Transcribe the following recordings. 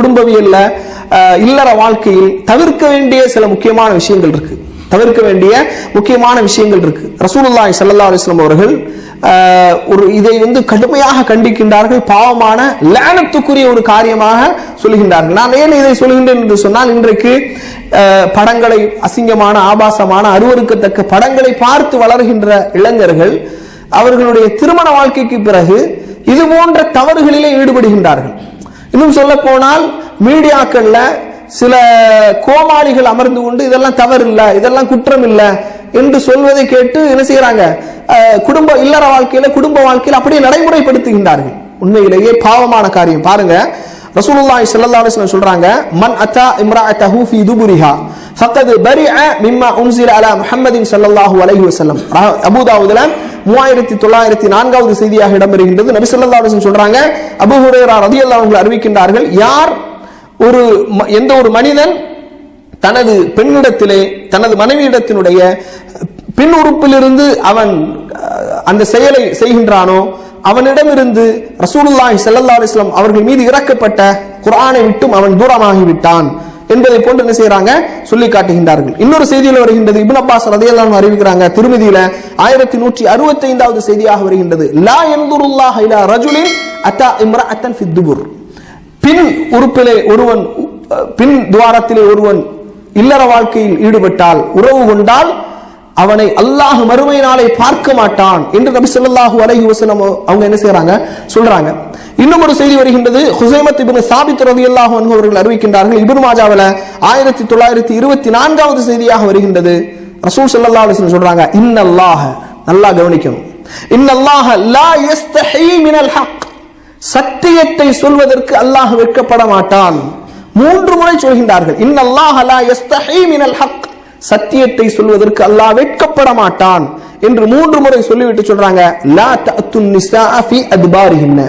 குடும்பவியல்ல இல்லற வாழ்க்கையில் தவிர்க்க வேண்டிய சில முக்கியமான விஷயங்கள் இருக்கு. தவிர்க்க வேண்டிய முக்கியமான விஷயங்கள் இருக்கு. ரசூலுல்லாய் சல்லா அலிஸ்லாம் அவர்கள் ஒரு இதை வந்து கடுமையாக கண்டிக்கின்றார்கள். பாவமான லேனத்துக்குரிய ஒரு காரியமாக சொல்லுகின்றார்கள் நான் ஏன் இதை சொல்கின்றேன் என்று சொன்னால் இன்றைக்கு அஹ், படங்களை அசிங்கமான ஆபாசமான அருவருக்கத்தக்க படங்களை பார்த்து வளர்கின்ற இளைஞர்கள் அவர்களுடைய திருமண வாழ்க்கைக்கு பிறகு இது போன்ற தவறுகளிலே ஈடுபடுகின்றார்கள். இன்னும் சொல்ல போனால் மீடியாக்கள்ல சில கோமாளிகள் அமர்ந்து கொண்டு இதெல்லாம் தவறு இல்லை இதெல்லாம் குற்றம் இல்லை என்று சொல்வதை கேட்டு என்ன செய்யறாங்க அஹ், குடும்ப இல்லற வாழ்க்கையில குடும்ப வாழ்க்கையில் அப்படியே நடைமுறைப்படுத்துகின்றார்கள். உண்மையிலேயே பாவமான காரியம். பாருங்க ரசூலுல்லாஹி ஸல்லல்லாஹு அலைஹி வஸல்லம் சொல்றாங்க மன் அத்தா இம்ராஅத்தஹு ஃபீ துபுரிஹா ஃபக்கத் பரிஅ மிம்மா உன்சில அலா முஹம்மதின் ஸல்லல்லாஹு அலைஹி வஸல்லம். அபூ தாவூதுல மூவாயிரத்தி தொள்ளாயிரத்தி நான்காவது செய்தியாக இடம்பெறுகின்றது. நபி ஸல்லல்லாஹு அலைஹி வஸல்லம் சொல்றாங்க அபூ ஹுரைரா ரலியல்லாஹு அன்ஹு அறிவிக்கின்றார்கள் யார் ஒரு ம- எந்த ஒரு மனிதன் தனது பெண்ணிடத்திலே தனது மனைவியிடத்தினுடைய பின் உறுப்பிலிருந்து அவன் அஹ், அந்த செயலை செய்கின்றானோ அவனிடமிருந்து ரசூலுல்லாஹி சல்லா அலிஸ்லாம் அவர்கள் மீது இறக்கப்பட்ட குரானை விட்டும் அவன் தூரமாகிவிட்டான் என்பதை போன்று என்ன செய்யறாங்க சொல்லி காட்டுகின்றார்கள். இன்னொரு செய்தியில் வருகின்றது. இபின் அப்பாஸ் ரதையெல்லாம் அறிவிக்கிறாங்க திருமதியில ஆயிரத்தி நூற்றி அறுபத்தி ஐந்தாவது செய்தியாக வருகின்றது. லா எந்துருல்லா ஹைலா ரஜுலின் அத்தா இம்ரா அத்தன் ஃபித்துபுர் பின் உறுப்பிலே ஒருவன் பின் துவாரத்திலே ஒருவன் இல்லற வாழ்க்கையில் ஈடுபட்டால் உறவு கொண்டால் அவனை அல்லாஹ் மறுமை நாளை பார்க்க மாட்டான் என்று நபி சொல்லாஹு அலஹி வசனம் அவங்க என்ன செய்யறாங்க சொல்றாங்க. இன்னும் ஒரு செய்தி வருகின்றது. ஹுசைமத் இபின் சாபித் ரலியல்லாஹு அன்ஹு அவர்கள் அறிவிக்கின்றார்கள். இபின் மாஜாவில ஆயிரத்தி தொள்ளாயிரத்தி இருபத்தி நான்காவது செய்தியாக வருகின்றது. ரசூல் சல்லா அலைஹி சொல்றாங்க இன்னல்லாஹ. நல்லா கவனிக்கணும். இன்னல்லாஹ லா யஸ்தஹி மினல் ஹக். சத்தியத்தை சொல்வதற்கு அல்லாஹ் வெட்கப்பட மாட்டான். மூன்று முறை சொல்கின்றார்கள். இன்னல்லாஹ லா யஸ்தஹி மினல் ஹக். சத்தியத்தை சொல்வதற்கு அல்லாஹ் வெட்கப்பட மாட்டான் என்று மூன்று முறை சொல்லிவிட்டு சொல்றாங்க லா தஅத்துன் நிஸாஅ ஃபீ அத்பாரிஹின்ன.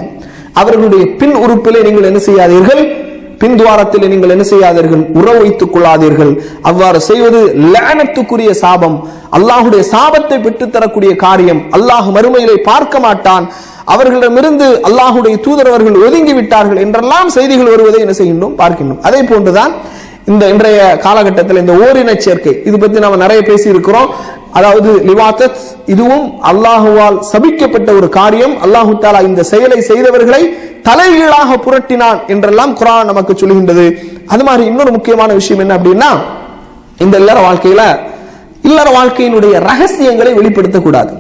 அவர்களுடைய பின் உறுப்பிலே நீங்கள் என்ன செய்யாதீர்கள்? பின் துவாரத்தில் நீங்கள் என்ன செய்யாதீர்கள்? உறவு வைத்துக் கொள்ளாதீர்கள். அவ்வாறு செய்வது லேனத்துக்குரிய சாபம். அல்லாஹுடைய சாபத்தை பெற்றுத் தரக்கூடிய காரியம். அல்லாஹ் மறுமையிலே பார்க்க மாட்டான். அவர்களிடமிருந்து அல்லாஹுடைய தூதரவர்கள் ஒதுங்கி விட்டார்கள் என்றெல்லாம் செய்திகள் வருவதை என்ன செய்கின்றோம்? பார்க்கின்றோம். அதே போன்றுதான் இந்த இன்றைய காலகட்டத்தில் இந்த ஓரின சேர்க்கை இது பத்தி நாம நிறைய பேசி இருக்கிறோம் அதாவது லிவாத்தத் இதுவும் அல்லாஹுவால் சபிக்கப்பட்ட ஒரு காரியம். அல்லாஹு தாலா இந்த செயலை செய்தவர்களை தலைகீழாக புரட்டினான் என்றெல்லாம் குரான் நமக்கு சொல்கின்றது. அது மாதிரி இன்னொரு முக்கியமான விஷயம் என்ன அப்படின்னா இந்த இல்லற வாழ்க்கையில இல்லற வாழ்க்கையினுடைய ரகசியங்களை வெளிப்படுத்தக்கூடாது.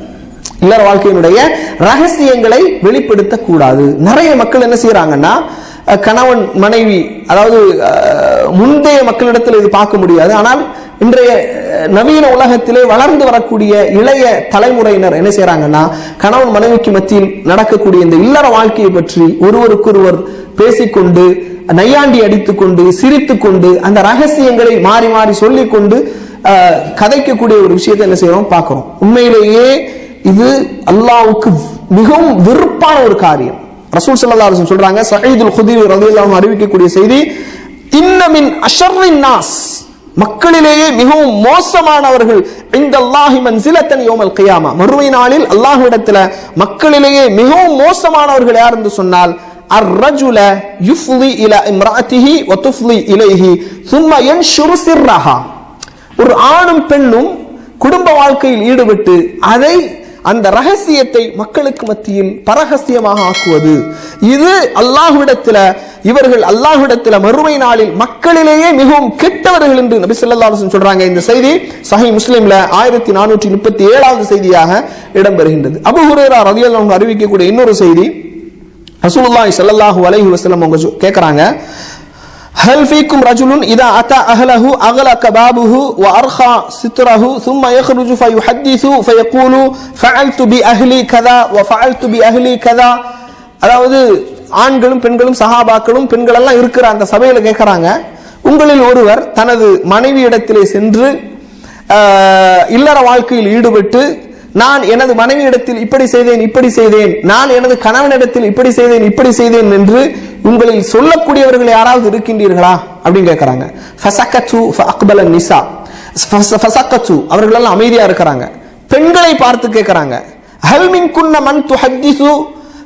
இல்லற வாழ்க்கையினுடைய ரகசியங்களை வெளிப்படுத்தக்கூடாது. நிறைய மக்கள் என்ன செய்யறாங்கன்னா கணவன் மனைவி அதாவது முந்தைய மக்களிடத்தில் இது பார்க்க முடியாது. ஆனால் இன்றைய நவீன உலகத்திலே வளர்ந்து வரக்கூடிய இளைய தலைமுறையினர் என்ன செய்யறாங்கன்னா கணவன் மனைவிக்கு மத்தியில் நடக்கக்கூடிய இந்த இல்லற வாழ்க்கையை பற்றி ஒருவருக்கொருவர் பேசிக்கொண்டு நையாண்டி அடித்துக்கொண்டு சிரித்துக்கொண்டு அந்த ரகசியங்களை மாறி மாறி சொல்லிக்கொண்டு அஹ், கதைக்கக்கூடிய ஒரு விஷயத்தை என்ன செய்யறோம் பார்க்கிறோம். உண்மையிலேயே இது அல்லாவுக்கு மிகவும் வெறுப்பான ஒரு காரியம். ரசூல் ஸல்லல்லாஹு அலைஹி வஸல்லம் சொல்றாங்க சயீதுல் குதிரி ரலியல்லாஹு அன்ஹு அறிவிக்கக்கூடிய செய்தி இன்னமின் அஷர்ரின் நாஸ் மக்களிலேயே மிகவும் மோசமானவர்கள் இந்த அல்லாஹி மன்சிலத்தன் யோமல் கியாமா மறுமை நாளில் அல்லாஹ்விடத்துல மக்களிலேயே மிகவும் மோசமானவர்கள் யார் என்று சொன்னால் الرجل يفضي الى امراته وتفضي اليه ثم ينشر سرها ஒரு ஆணும் பெண்ணும் குடும்ப வாழ்க்கையில் ஈடுபட்டு அதை அந்த ரகசியத்தை மக்களுக்கு மத்தியில் பரகசியமாக ஆக்குவது. இது அல்லாஹ்விடத்துல இவர்கள் அல்லாஹ்விடத்துல மறுமை நாளில் மக்களிலேயே மிகவும் கெட்டவர்கள் என்று நபி ஸல்லல்லாஹு சொல்றாங்க. இந்த செய்தி சஹி முஸ்லீம்ல ஆயிரத்தி நானூற்றி முப்பத்தி ஏழாவது செய்தியாக இடம்பெறுகின்றது. அபு ஹுரைரா ரலியல்லாஹு அறிவிக்கக்கூடிய இன்னொரு செய்தி ரசூலுல்லாஹி சல்லாஹூ அலைஹி வசலம் அவங்க ஹல் ஃபீக்கும் ரஜுலுன் இதா அத்தா அஹலஹு அகல கபாபுஹு வ அர்ஹா சித்ரஹு சும்ம யஹ்ருஜு ஃபயுஹத்திசு ஃபயக்கூலு ஃபஅல்து பி அஹ்லி கதா வ ஃபஅல்து பி அஹ்லி கதா அதாவது ஆண்களும் பெண்களும் சஹாபாக்களும் பெண்களெல்லாம் இருக்கிற அந்த சபையில் கேட்குறாங்க உங்களில் ஒருவர் தனது மனைவி இடத்திலே சென்று இல்லற வாழ்க்கையில் ஈடுபட்டு நான் எனது மனைவி இடத்தில் இப்படி செய்தேன் இப்படி செய்தேன் நான் எனது கணவனிடத்தில் இப்படி செய்தேன் இப்படி செய்தேன் என்று உங்களில் சொல்லக்கூடியவர்கள் யாராவது இருக்கின்றீர்களா? அப்படின்னு கேட்கறாங்க ஃபசக்கத்து நிசா. ஃபச- ஃபசக்கத்து அவர்கள் அமைதியா இருக்கிறாங்க. பெண்களை பார்த்து கேட்கறாங்க ஹல் மின் குன்ன மன் துஹத்திசு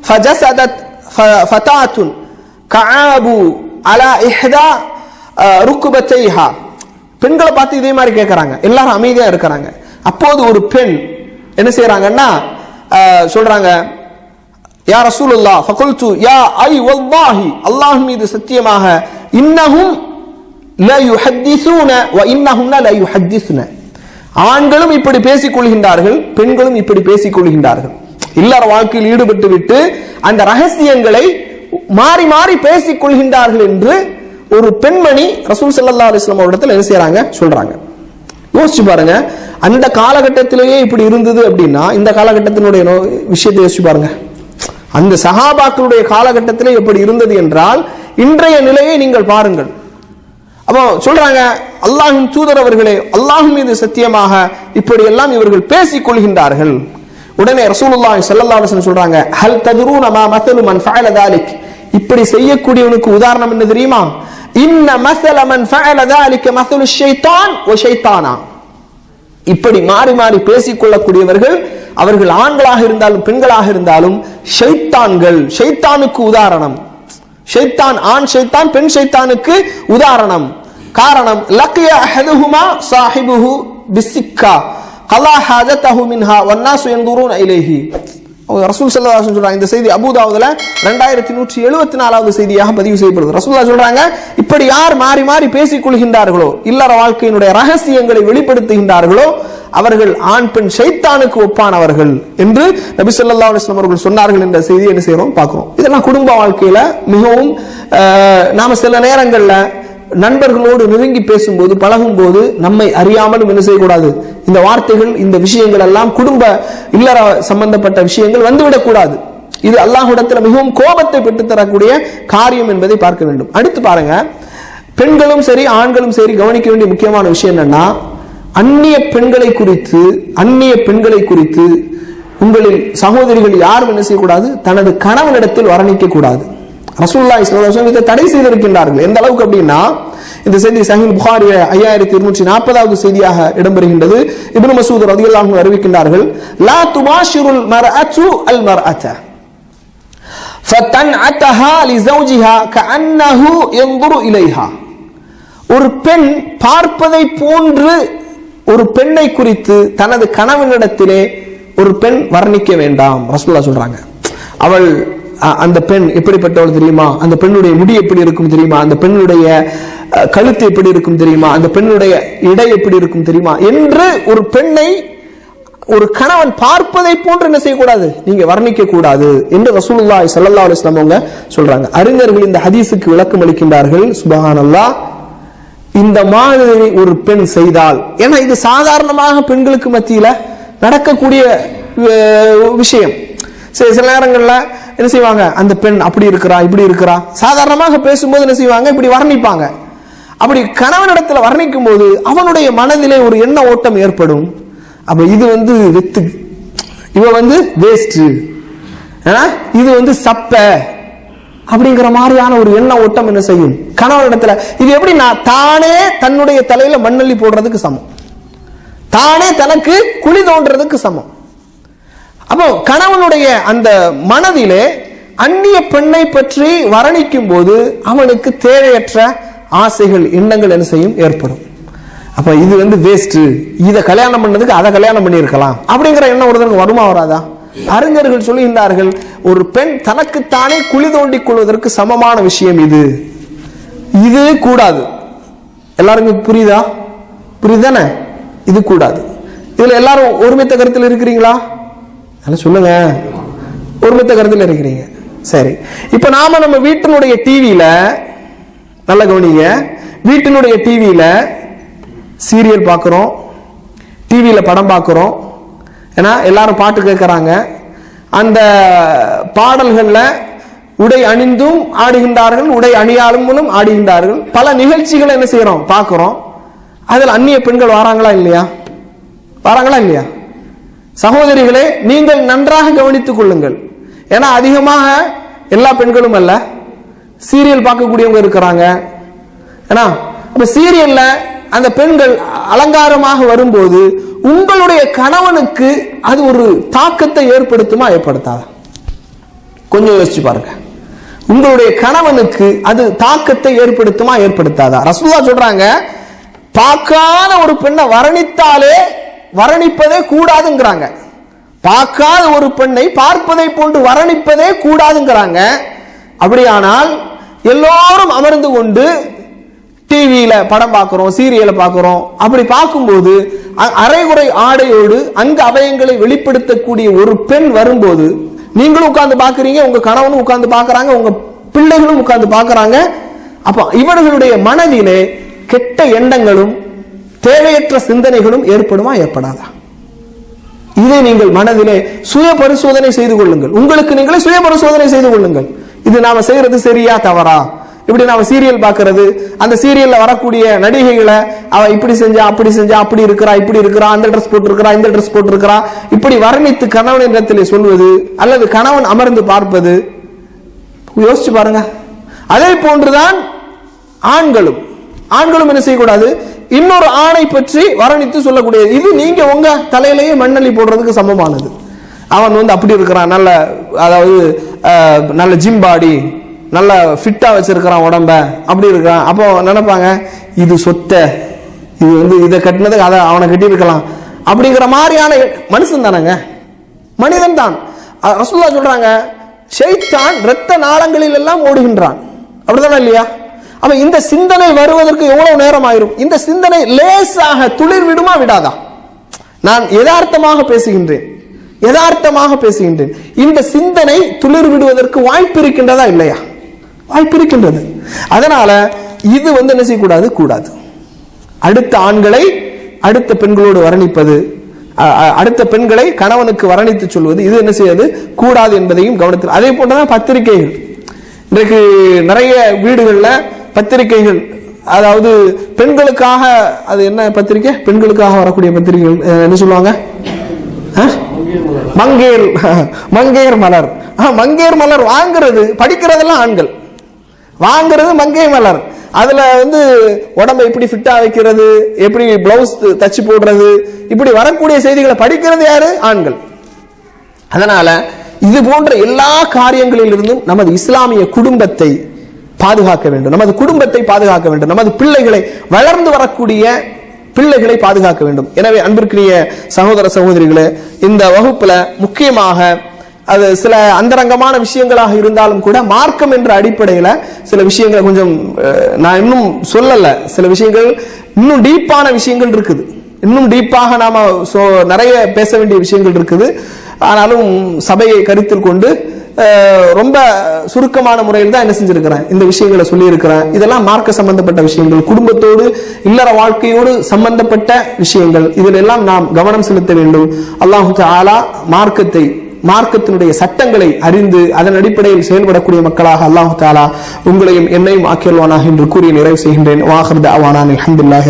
ஃபஜசதத் ஃப- ஃபதாத்துன் கஆபு அலா இஹ்தா ருக்குபத்தைஹா. பெண்களை பார்த்து இதே மாதிரி கேட்கறாங்க எல்லாரும் அமைதியா இருக்கிறாங்க. அப்போது ஒரு பெண் என்ன செய்யறாங்கன்னா சொல்கிறாங்க சொல்றாங்க யா ரசூலுல்லா ஃபகுல்து யா ஐ வல்லாஹி. அல்லாஹ் மீது சத்தியமாக இன்னஹும் ல யுஹத்திஸூன வ இன்னஹும்ன ல யுஹத்திஸ்ன. ஆண்களும் இப்படி பேசிக் கொள்கின்றார்கள் பெண்களும் இப்படி பேசிக் கொள்கின்றார்கள் இல்லற வாழ்க்கையில் ஈடுபட்டு விட்டு அந்த ரகசியங்களை மாறி மாறி பேசிக் கொள்கின்றார்கள் என்று ஒரு பெண்மணி ரசூல் சல்லா அலிஸ்லாம் வஸல்லம் அவரிடத்தில் என்ன செய்யறாங்க சொல்றாங்க. யோசிச்சு பாருங்க. அந்த காலகட்டத்திலேயே இப்படி இருந்தது அப்படின்னா இந்த காலகட்டத்தினுடைய விஷயத்தை யோசிச்சு பாருங்க. அந்த சஹாபாக்களுடைய காலகட்டத்தில் எப்படி இருந்தது என்றால் இன்றைய நிலையை நீங்கள் பாருங்கள். அப்போ சொல்றாங்க அல்லாஹின் தூதர் அவர்களே அல்லாஹ் மீது சத்தியமாக இப்படியெல்லாம் இவர்கள் பேசிக் கொள்கின்றார்கள். உடனே ரசூலுல்லாஹி ஸல்லல்லாஹு அலைஹி வஸல்லம் சொல்றாங்க ஹல் ததுரூன மா மஸலு மன் ஃபஅல தாலிக் இப்படி செய்யக்கூடியவனுக்கு உதாரணம் என்ன தெரியுமா? இன்ன மஸல மன் ஃபஅல தாலிக மஸலு ஷைத்தான் வ ஷைத்தானா. இப்படி மாறி மாறி பேசிக் கொள்ளக்கூடியவர்கள் அவர்கள் ஆண்களாக இருந்தாலும் பெண்களாக இருந்தாலும் ஷைத்தான்கள். ஷைத்தானுக்கு உதாரணம். ஷைத்தான் ஆண் ஷைத்தான் பெண் ஷைத்தானுக்கு உதாரணம். காரணம் லக்கிய அஹதுஹுமா சாஹிபுஹு பிசிக்கா கலா ஹாஜத்தஹு மின்ஹா வன்னாசு யன்துரூன ரசூல் ஸல்லல்லாஹு சொல்றாங்க இந்த செய்தி அபுதாவதுல ரெண்டாயிரத்தி நூற்றி எழுபத்தி நாலாவது செய்தியாக பதிவு செய்யப்படுது ரசூல்லா சொல்றாங்க இப்படி யார் மாறி மாறி பேசிக் கொள்கின்றார்களோ இல்லற வாழ்க்கையினுடைய ரகசியங்களை வெளிப்படுத்துகின்றார்களோ அவர்கள் ஆண் பெண் ஷைத்தானுக்கு ஒப்பானவர்கள் என்று நபி சொல்லா அலுவலம் அவர்கள் சொன்னார்கள் என்ற செய்தியை என்ன செய்யறோம் பார்க்கிறோம். இதெல்லாம் குடும்ப வாழ்க்கையில மிகவும் நாம சில நேரங்கள்ல நண்பர்களோடு நெருங்கி பேசும்போது பழகும்போது நம்மை அறியாமலும் என்ன செய்யக்கூடாது? இந்த வார்த்தைகள் இந்த விஷயங்கள் எல்லாம் குடும்ப இல்லற சம்பந்தப்பட்ட விஷயங்கள் வந்துவிடக்கூடாது இது அல்லாஹ்விடத்துல மிகவும் கோபத்தை பெற்றுத்தரக்கூடிய காரியம் என்பதை பார்க்க வேண்டும். அடுத்து பாருங்க. பெண்களும் சரி ஆண்களும் சரி கவனிக்க வேண்டிய முக்கியமான விஷயம் என்னன்னா அந்நிய பெண்களை குறித்து அந்நிய பெண்களை குறித்து உங்களின் சகோதரிகள் யாரும் என்ன செய்யக்கூடாது? தனது கணவனிடத்தில் வர்ணிக்க கூடாது. ரசூல்லா இஸ்லாம் இதை தடை செய்திருக்கின்றார்கள். எந்த அளவுக்கு அப்படின்னா இந்த செய்தி சஹீல் புகாரிய ஐயாயிரத்தி இருநூற்றி நாற்பதாவது செய்தியாக இடம்பெறுகின்றது. இபின் மசூத் ரதியல்லாஹு அறிவிக்கின்றார்கள் லா துபாஷிருல் மர்அத்து அல் மர்அத்த ஃபதன்அத்தஹா லிஸௌஜிஹா கஅன்னஹு யன்துரு இலைஹா. ஒரு பெண் பார்ப்பதை போன்று ஒரு பெண்ணை குறித்து தனது கணவனிடத்திலே ஒரு பெண் வர்ணிக்க வேண்டாம் ரசூல்லா சொல்றாங்க. அவள் அந்த பெண் எப்படிப்பட்டவள் தெரியுமா? அந்த பெண்ணுடைய முடி எப்படி இருக்கும் தெரியுமா? அந்த பெண்ணுடைய கழுத்து எப்படி இருக்கும் தெரியுமா? அந்த பெண்ணுடைய இடை எப்படி இருக்கும் தெரியுமா? என்று ஒரு பெண்ணை ஒரு கணவன் பார்ப்பதை போன்று என்ன செய்யக்கூடாது? நீங்க வர்ணிக்க கூடாது என்று ரசூலுல்லாஹி சல்லா அலுவலாம் அவங்க சொல்றாங்க. அறிஞர்கள் இந்த ஹதீஸுக்கு விளக்கம் அளிக்கின்றார்கள். சுபஹானல்லாஹ். இந்த மாதிரி ஒரு பெண் செய்தால் ஏன்னா இது சாதாரணமாக பெண்களுக்கு மத்தியில நடக்கக்கூடிய விஷயம். சில சில நேரங்கள்ல என்ன செய்வாங்க? அந்த பெண் அப்படி இருக்கிறா இப்படி இருக்கிறா. சாதாரணமாக பேசும்போது என்ன செய்வாங்க? இப்படி வர்ணிப்பாங்க. அப்படி கணவனிடத்தில் வர்ணிக்கும் போது அவனுடைய மனதிலே ஒரு எண்ண ஓட்டம் ஏற்படும். அப்ப இது வந்து வெத்து இவ வந்து வேஸ்ட் இது வந்து சப்ப. அப்படிங்கிற மாதிரியான ஒரு எண்ண ஓட்டம் என்ன செய்யும்? கணவனிடத்துல இது எப்படின்னா தானே தன்னுடைய தலையில மண்ணள்ளி போடுறதுக்கு சமம். தானே தனக்கு குழி தோன்றதுக்கு சமம். அப்போ கணவனுடைய அந்த மனதிலே அந்நிய பெண்ணை பற்றி வர்ணிக்கும் போது அவனுக்கு தேவையற்ற ஆசைகள் எண்ணங்கள் என்ன செய்யும் ஏற்படும். அப்ப இது வந்து வேஸ்ட் இதை கல்யாணம் பண்ணதுக்கு அதை கல்யாணம் பண்ணியிருக்கலாம். அப்படிங்கிற எண்ணம் ஒருத்தருக்கு வருமா வராதா? அறிஞர்கள் சொல்லுகின்றார்கள் ஒரு பெண் தனக்குத்தானே குழி தோண்டிக் கொள்வதற்கு சமமான விஷயம் இது. இது கூடாது. எல்லாருக்கும் புரியுதா? புரியுதானே இது கூடாது. இதுல எல்லாரும் ஒருமித்த கருத்தில் இருக்கிறீங்களா? அதெல்லாம் சொல்லுங்க. ஒருமித்த கருத்தில் இருக்கிறீங்க. சரி. இப்போ நாம நம்ம வீட்டினுடைய டிவியில நல்ல கவனிங்க. வீட்டினுடைய டிவியில சீரியல் பார்க்குறோம் டிவியில் படம் பார்க்குறோம் ஏன்னா எல்லாரும் பாட்டு கேட்குறாங்க அந்த பாடல்களில் உடை அணிந்தும் ஆடுகின்றார்கள் உடை அணியாலும் ஆடுகின்றார்கள். பல நிகழ்ச்சிகளை என்ன செய்கிறோம் பார்க்குறோம் அதில் அந்நிய பெண்கள் வராங்களா இல்லையா? வராங்களா இல்லையா? சகோதரிகளே நீங்கள் நன்றாக கவனித்துக் கொள்ளுங்கள். ஏன்னா அதிகமாக எல்லா பெண்களும் அல்ல. சீரியல் பார்க்கக்கூடியவங்க இருக்கிறாங்க. ஏன்னா அப்ப சீரியல்ல அந்த பெண்கள் அலங்காரமாக வரும்போது உங்களுடைய கணவனுக்கு அது ஒரு தாக்கத்தை ஏற்படுத்துமா ஏற்படுத்தாதா? கொஞ்சம் யோசிச்சு பாருங்க. உங்களுடைய கணவனுக்கு அது தாக்கத்தை ஏற்படுத்துமா ஏற்படுத்தாதா? ரசூல்லா சொல்றாங்க பார்க்காத ஒரு பெண்ணை வர்ணித்தாலே வர்ணிப்பதே கூடாதுங்கிறாங்க. பார்க்காத ஒரு பெண்ணை பார்ப்பதை போன்று வர்ணிப்பதே கூடாதுங்கிறாங்க. அப்படியானால் எல்லோரும் அமர்ந்து கொண்டு டிவியில படம் பார்க்கிறோம் சீரியலை பார்க்கிறோம். அப்படி பார்க்கும்போது அ- அரைகுறை ஆடையோடு அங்கு அவயங்களை வெளிப்படுத்தக்கூடிய ஒரு பெண் வரும்போது நீங்களும் உட்கார்ந்து பார்க்குறீங்க உங்க கணவனும் உட்கார்ந்து பார்க்குறாங்க உங்க பிள்ளைகளும் உட்கார்ந்து பார்க்குறாங்க. அப்ப இவர்களுடைய மனதிலே கெட்ட எண்ணங்களும் தேவையற்ற சிந்தனைகளும் ஏற்படுமா? ஏற்படாதா? இதை நீங்கள் மனதிலே சுய பரிசோதனை செய்து கொள்ளுங்கள். உங்களுக்கு நீங்களே சுய பரிசோதனை செய்து கொள்ளுங்கள். இது நாம செய்யறது சரியா தவறா? இப்படி நாம சீரியல் பாக்குறது அந்த சீரியல்ல வரக்கூடிய நடிகைகளை அவ இப்படி செஞ்சா அப்படி செஞ்சா அப்படி இருக்கிறா இப்படி இருக்கிறா அந்த ட்ரெஸ் போட்டிருக்கிறா இந்த ட்ரெஸ் போட்டிருக்கிறா இப்படி வர்ணித்து கணவன் இடத்திலே சொல்வது அல்லது கணவன் அமர்ந்து பார்ப்பது யோசிச்சு பாருங்க. அதே போன்றுதான் ஆண்களும். ஆண்களும் என்ன செய்யக்கூடாது? இன்னொரு ஆணை பற்றி வர்ணித்து சொல்லக்கூடியது. இது நீங்க உங்க தலையிலேயே மண்ணள்ளி போடுறதுக்கு சமமானது. அவன் வந்து அப்படி இருக்கிறான். நல்ல அதாவது நல்ல ஜிம் பாடி நல்ல ஃபிட்டா வச்சிருக்கிறான் உடம்ப. அப்படி இருக்கிறான். அப்போ நினைப்பாங்க இது சொத்த. இது வந்து இதை கட்டினதுக்கு அதை அவனை கட்டியிருக்கலாம். அப்படிங்கிற மாதிரியான மனுஷன் தானங்க. மனிதன் தான். ரசுல்லா சொல்றாங்க ஷைத்தான் இரத்த நாளங்களில் எல்லாம் ஓடுகின்றான். அப்படிதானே இல்லையா? அப்ப இந்த சிந்தனை வருவதற்கு எவ்வளவு நேரம் ஆயிரும் இந்த சிந்தனை லேசாக துளிர் விடுமா விடாதா? நான் யதார்த்தமாக பேசுகின்றேன். யதார்த்தமாக பேசுகின்றேன். இந்த சிந்தனை துளிர் விடுவதற்கு வாய்ப்பு இருக்கின்றதா இல்லையா? வாய்ப்பு இருக்கின்றது. அதனால இது வந்து என்ன செய்யக்கூடாது? கூடாது. அடுத்த ஆண்களை அடுத்த பெண்களோடு வர்ணிப்பது அடுத்த பெண்களை கணவனுக்கு வர்ணித்து சொல்வது இது என்ன செய்யாது? கூடாது என்பதையும் கவனத்தில் அதே போன்றதான் பத்திரிகைகள். இன்றைக்கு நிறைய வீடுகளில் பத்திரிகைகள் அதாவது பெண்களுக்காக அது என்ன பத்திரிக்கை பெண்களுக்காக வரக்கூடிய பத்திரிகைகள் என்ன சொல்லுவாங்க? மங்கேர் மங்கேர் மலர். மங்கேர் மலர் வாங்குறது படிக்கிறதெல்லாம் ஆண்கள். வாங்குறது மங்கை மலர். அதில் வந்து உடம்பை எப்படி ஃபிட்டாக வைக்கிறது எப்படி பிளவுஸ் தச்சு போடுறது இப்படி வரக்கூடிய செய்திகளை படிக்கிறது யாரு? ஆண்கள். அதனால இது போன்ற எல்லா காரியங்களிலிருந்தும் நமது இஸ்லாமிய குடும்பத்தை பாதுகாக்க வேண்டும். நமது குடும்பத்தை பாதுகாக்க வேண்டும். நமது பிள்ளைகளை வளர்ந்து வரக்கூடிய பிள்ளைகளை பாதுகாக்க வேண்டும். எனவே அன்பிற்குரிய சகோதர சகோதரிகளே இந்த வகுப்புல முக்கியமாக அது சில அந்தரங்கமான விஷயங்களாக இருந்தாலும் கூட மார்க்கம் என்ற அடிப்படையில சில விஷயங்களை கொஞ்சம் அஹ், நான் இன்னும் சொல்லல. சில விஷயங்கள் இன்னும் டீப்பான விஷயங்கள் இருக்குது. இன்னும் டீப்பாக நாம சோ நிறைய பேச வேண்டிய விஷயங்கள் இருக்குது. ஆனாலும் சபையை கருத்தில் கொண்டு ரொம்ப சுருக்கமான முறையில் தான் என்ன செஞ்சிருக்கிறேன். இந்த விஷயங்களை சொல்லியிருக்கிறேன். இதெல்லாம் மார்க்க சம்பந்தப்பட்ட விஷயங்கள் குடும்பத்தோடு இல்லற வாழ்க்கையோடு சம்பந்தப்பட்ட விஷயங்கள். இதில் எல்லாம் நாம் கவனம் செலுத்த வேண்டும். அல்லாஹு ஆலா மார்க்கத்தை மார்க்கத்தினுடைய சட்டங்களை அறிந்து அதன் அடிப்படையில் செயல்படக்கூடிய மக்களாக அல்லாஹு தாலா உங்களையும் என்னையும் ஆக்கியல்வானாக என்று கூறி நிறைவு செய்கின்றேன். வாஹர்த அவானான் அல்ஹம்துலில்லாஹி